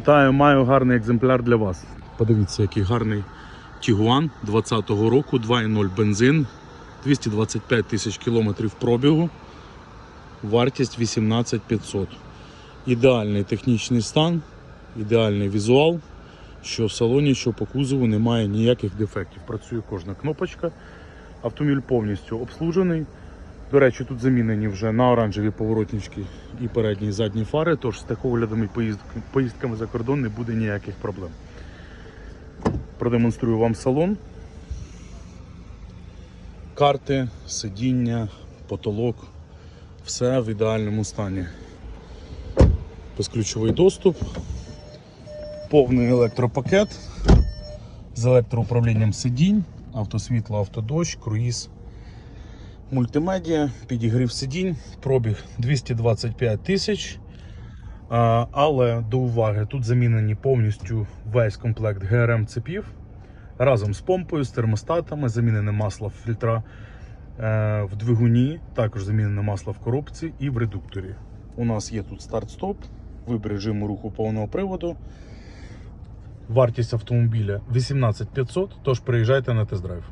Вітаю, маю гарний екземпляр для вас. Подивіться, який гарний Тігуан 20-го року, 2.0 бензин, 225 тисяч кілометрів пробігу, вартість 18 500. Ідеальний технічний стан, ідеальний візуал, що в салоні, що по кузову немає ніяких дефектів. Працює кожна кнопочка. Автомобіль повністю обслужений. До речі, тут замінені вже на оранжеві поворотнички і передні і задні фари, тож з такоглядами і поїздками за кордон не буде ніяких проблем. Продемонструю вам салон. Карти, сидіння, потолок. Все в ідеальному стані. Безключовий доступ, повний електропакет з електроуправлінням сидінь, автосвітло, автодощ, круїз мультимедіа, підігрів сидінь, пробіг 225 тисяч. Але до уваги, тут замінені повністю весь комплект ГРМ цепів разом з помпою, з термостатами, замінене масло фільтра е, в двигуні, також замінене масло в коробці і в редукторі. У нас є тут старт-стоп, вибір режиму руху повного приводу. Вартість автомобіля 18500, тож приїжджайте на тест-драйв.